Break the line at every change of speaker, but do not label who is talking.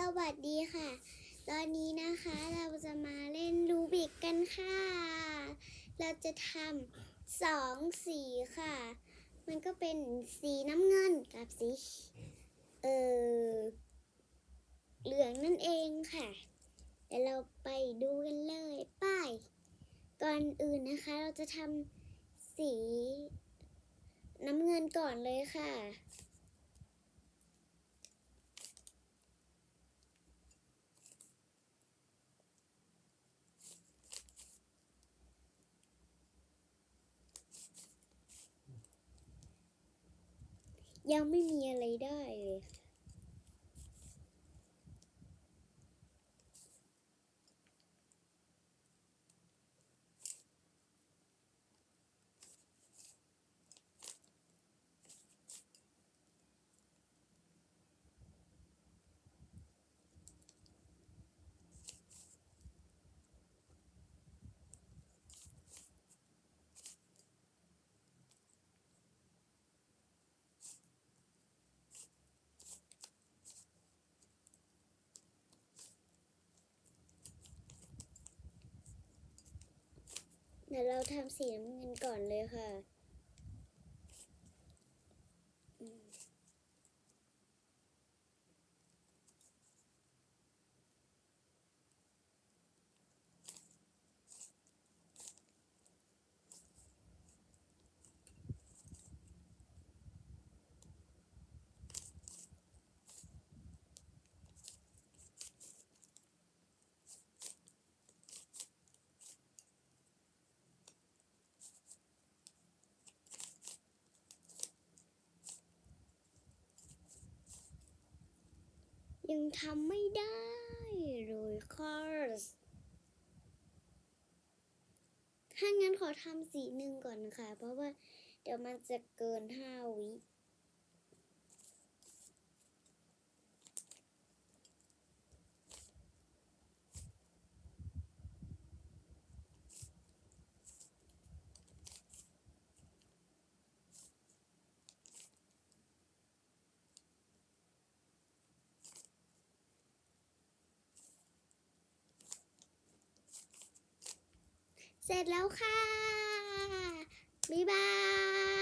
สวัสดีค่ะ ตอนนี้นะคะเราจะมาเล่นรูบิกกันค่ะ เราจะทำสองสีค่ะ มันก็เป็นสีน้ำเงินกับสี เออเหลืองนั่นเองค่ะ เดี๋ยวเราไปดูกันเลยไป้าย ก่อนอื่นนะคะ เราจะทำสี น้ำเงินก่อนเลยค่ะ ยังไม่มีอะไรได้เลย เดี๋ยวเราทำสีน้ำเงินก่อนเลยค่ะอืม ยังทำไม่ได้เลยค่ะถ้างั้นขอทำสีหนึ่งก่อนค่ะ เพราะว่าเดี๋ยวมันจะเกินห้าวิ เสร็จแล้วค่ะ บ๊ายบาย